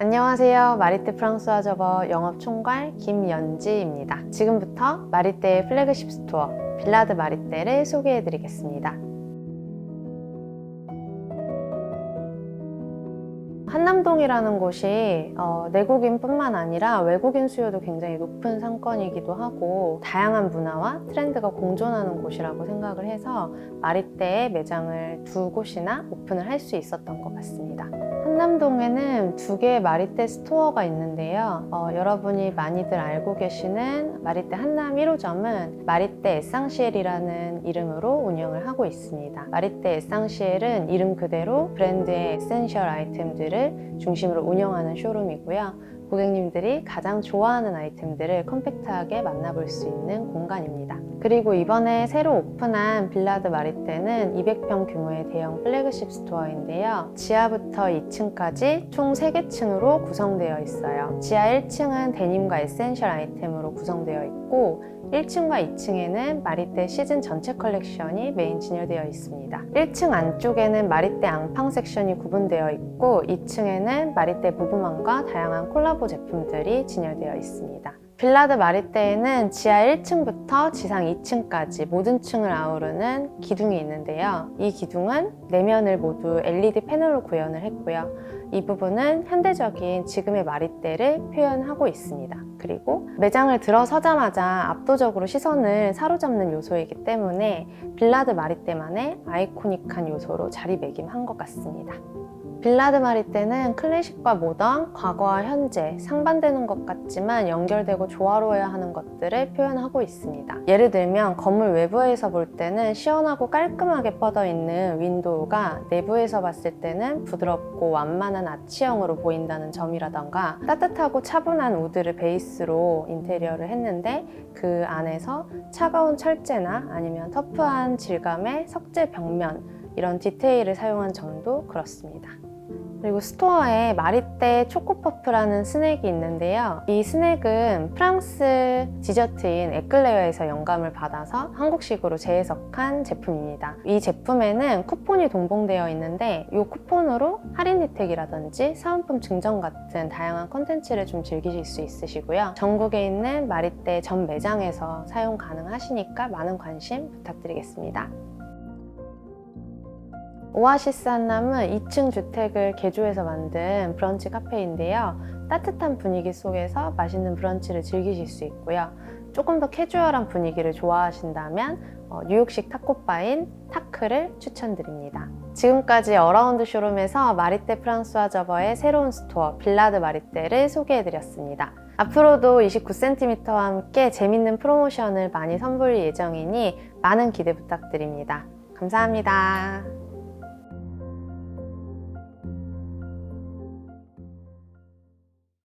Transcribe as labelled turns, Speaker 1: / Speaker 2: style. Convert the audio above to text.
Speaker 1: 안녕하세요. 마리떼 프랑스와 접어 영업 총괄 김연지입니다. 지금부터 마리떼의 플래그십 스토어 빌라드 마리떼를 소개해 드리겠습니다. 한남동이라는 곳이 어, 내국인뿐만 아니라 외국인 수요도 굉장히 높은 상권이기도 하고 다양한 문화와 트렌드가 공존하는 곳이라고 생각을 해서 마리떼의 매장을 두 곳이나 오픈을 할 수 있었던 것 같습니다. 한남동에는 두 개의 마리떼 스토어가 있는데요. 어, 여러분이 많이들 알고 계시는 마리떼 한남 1호점은 마리떼 에상시엘이라는 이름으로 운영을 하고 있습니다. 마리떼 에상시엘은 이름 그대로 브랜드의 에센셜 아이템들을 중심으로 운영하는 쇼룸이고요. 고객님들이 가장 좋아하는 아이템들을 컴팩트하게 만나볼 수 있는 공간입니다. 그리고 이번에 새로 오픈한 빌라드 마리떼는 200평 규모의 대형 플래그십 스토어인데요. 지하부터 2층까지 총 3개 층으로 구성되어 있어요. 지하 1층은 데님과 에센셜 아이템으로 구성되어 있고 1층과 2층에는 마리떼 시즌 전체 컬렉션이 메인 진열되어 있습니다. 1층 안쪽에는 마리떼 앙팡 섹션이 구분되어 있고 2층에는 마리떼 무브만과 다양한 콜라보 제품들이 진열되어 있습니다. 빌라드 마리떼에는 지하 1층부터 지상 2층까지 모든 층을 아우르는 기둥이 있는데요. 이 기둥은 내면을 모두 LED 패널로 구현을 했고요. 이 부분은 현대적인 지금의 마리떼를 표현하고 있습니다. 그리고 매장을 들어서자마자 압도적으로 시선을 사로잡는 요소이기 때문에 빌라드 마리떼만의 아이코닉한 요소로 자리매김한 것 같습니다. 빌라드 마리떼는 클래식과 모던, 과거와 현재 상반되는 것 같지만 연결되고 조화로워야 하는 것들을 표현하고 있습니다. 예를 들면 건물 외부에서 볼 때는 시원하고 깔끔하게 뻗어 있는 윈도우가 내부에서 봤을 때는 부드럽고 완만한 아치형으로 보인다는 점이라던가 따뜻하고 차분한 우드를 베이스로 인테리어를 했는데 그 안에서 차가운 철제나 아니면 터프한 질감의 석재 벽면 이런 디테일을 사용한 점도 그렇습니다. 그리고 스토어에 마리떼 초코퍼프라는 스낵이 있는데요. 이 스낵은 프랑스 디저트인 에클레어에서 영감을 받아서 한국식으로 재해석한 제품입니다. 이 제품에는 쿠폰이 동봉되어 있는데 이 쿠폰으로 할인 혜택이라든지 사은품 증정 같은 다양한 컨텐츠를 좀 즐기실 수 있으시고요. 전국에 있는 마리떼 전 매장에서 사용 가능하시니까 많은 관심 부탁드리겠습니다. 오아시스 한남은 2층 주택을 개조해서 만든 브런치 카페인데요. 따뜻한 분위기 속에서 맛있는 브런치를 즐기실 수 있고요. 조금 더 캐주얼한 분위기를 좋아하신다면 어, 뉴욕식 타코바인 타크를 추천드립니다. 지금까지 어라운드 쇼룸에서 마리떼 프랑스와 저버의 새로운 스토어 빌라드 마리떼를 소개해드렸습니다. 앞으로도 29cm와 함께 재밌는 프로모션을 많이 선보일 예정이니 많은 기대 부탁드립니다. 감사합니다.